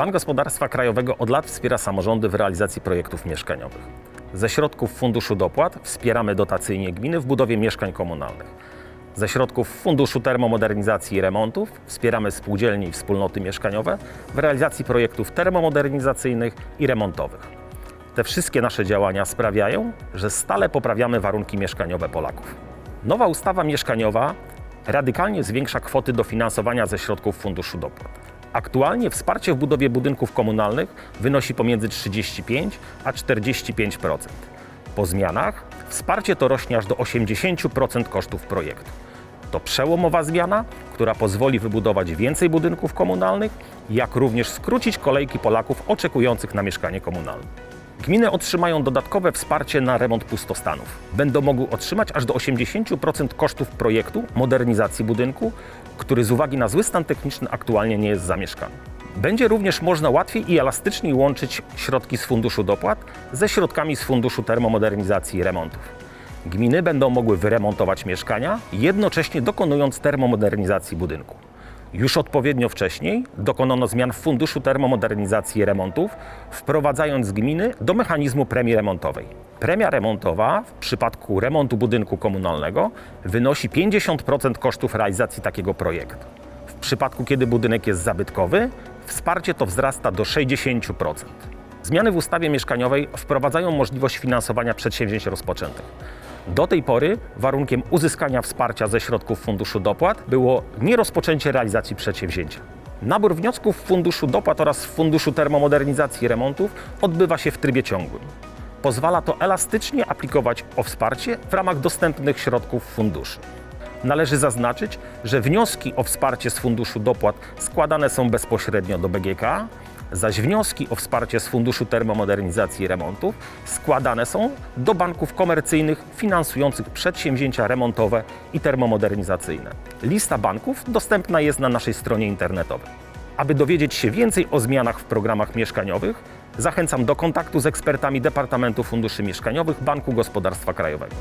Bank Gospodarstwa Krajowego od lat wspiera samorządy w realizacji projektów mieszkaniowych. Ze środków Funduszu Dopłat wspieramy dotacyjnie gminy w budowie mieszkań komunalnych. Ze środków Funduszu Termomodernizacji i Remontów wspieramy spółdzielnie i wspólnoty mieszkaniowe w realizacji projektów termomodernizacyjnych i remontowych. Te wszystkie nasze działania sprawiają, że stale poprawiamy warunki mieszkaniowe Polaków. Nowa ustawa mieszkaniowa radykalnie zwiększa kwoty dofinansowania ze środków Funduszu Dopłat. Aktualnie wsparcie w budowie budynków komunalnych wynosi pomiędzy 35 a 45%. Po zmianach wsparcie to rośnie aż do 80% kosztów projektu. To przełomowa zmiana, która pozwoli wybudować więcej budynków komunalnych, jak również skrócić kolejki Polaków oczekujących na mieszkanie komunalne. Gminy otrzymają dodatkowe wsparcie na remont pustostanów. Będą mogły otrzymać aż do 80% kosztów projektu modernizacji budynku, który z uwagi na zły stan techniczny aktualnie nie jest zamieszkany. Będzie również można łatwiej i elastyczniej łączyć środki z Funduszu Dopłat ze środkami z Funduszu Termomodernizacji i Remontów. Gminy będą mogły wyremontować mieszkania, jednocześnie dokonując termomodernizacji budynku. Już odpowiednio wcześniej dokonano zmian w Funduszu Termomodernizacji i Remontów, wprowadzając gminy do mechanizmu premii remontowej. Premia remontowa w przypadku remontu budynku komunalnego wynosi 50% kosztów realizacji takiego projektu. W przypadku, kiedy budynek jest zabytkowy, wsparcie to wzrasta do 60%. Zmiany w ustawie mieszkaniowej wprowadzają możliwość finansowania przedsięwzięć rozpoczętych. Do tej pory warunkiem uzyskania wsparcia ze środków Funduszu Dopłat było nierozpoczęcie realizacji przedsięwzięcia. Nabór wniosków w Funduszu Dopłat oraz w Funduszu Termomodernizacji i Remontów odbywa się w trybie ciągłym. Pozwala to elastycznie aplikować o wsparcie w ramach dostępnych środków funduszy. Należy zaznaczyć, że wnioski o wsparcie z Funduszu Dopłat składane są bezpośrednio do BGK, zaś wnioski o wsparcie z Funduszu Termomodernizacji i Remontów składane są do banków komercyjnych finansujących przedsięwzięcia remontowe i termomodernizacyjne. Lista banków dostępna jest na naszej stronie internetowej. Aby dowiedzieć się więcej o zmianach w programach mieszkaniowych, zachęcam do kontaktu z ekspertami Departamentu Funduszy Mieszkaniowych Banku Gospodarstwa Krajowego.